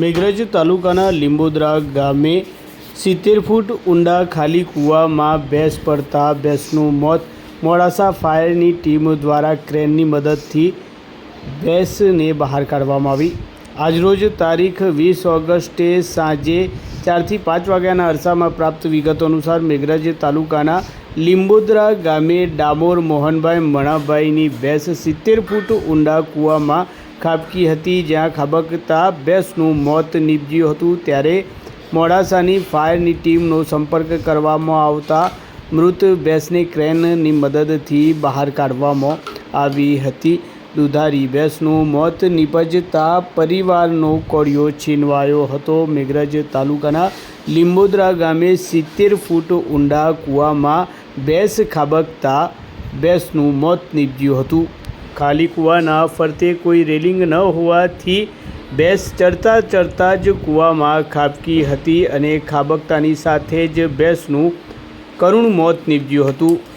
મેઘરજ તાલુકાના લીંબોદરા ગામે સિત્તેર ફૂટ ઊંડા ખાલી કૂવામાં ભેંસ પડતા ભેંસનું મોત. મોડાસા ફાયરની ટીમ દ્વારા ક્રેનની મદદથી ભેંસને બહાર કાઢવામાં આવી. આજરોજ તારીખ વીસ ઓગસ્ટે સાંજે ચારથી પાંચ વાગ્યાના અરસામાં પ્રાપ્ત વિગતો અનુસાર મેઘરજ તાલુકાના લીંબોદરા ગામે ડામોર મોહનભાઈ મણાભાઈની ભેંસ સિત્તેર ફૂટ ઊંડા કૂવામાં ખાબકી હતી જ્યાં ખાબકતા ભેંસનું મોત નીપજ્યું હતું. ત્યારે મોડાસાની ફાયરની ટીમનો સંપર્ક કરવામાં આવતા મૃત ભેંસને ક્રેનની મદદથી બહાર કાઢવામાં આવી હતી. દુધારી ભેંસનું મોત નીપજતા પરિવારનો કોળિયો છીનવાયો હતો. મેઘરજ તાલુકાના લીંબોદરા ગામે સિત્તેર ફૂટ ઊંડા કૂવામાં ભેંસ ખાબકતા ભેંસનું મોત નીપજ્યું હતું. ખાલી કૂવાના ફરતે કોઈ રેલિંગ ન હોવાથી ભેંસ ચડતા ચડતા જ કૂવામાં ખાબકી હતી અને ખાબકતાની સાથે જ ભેંસનું કરુણ મોત નીપજ્યું હતું.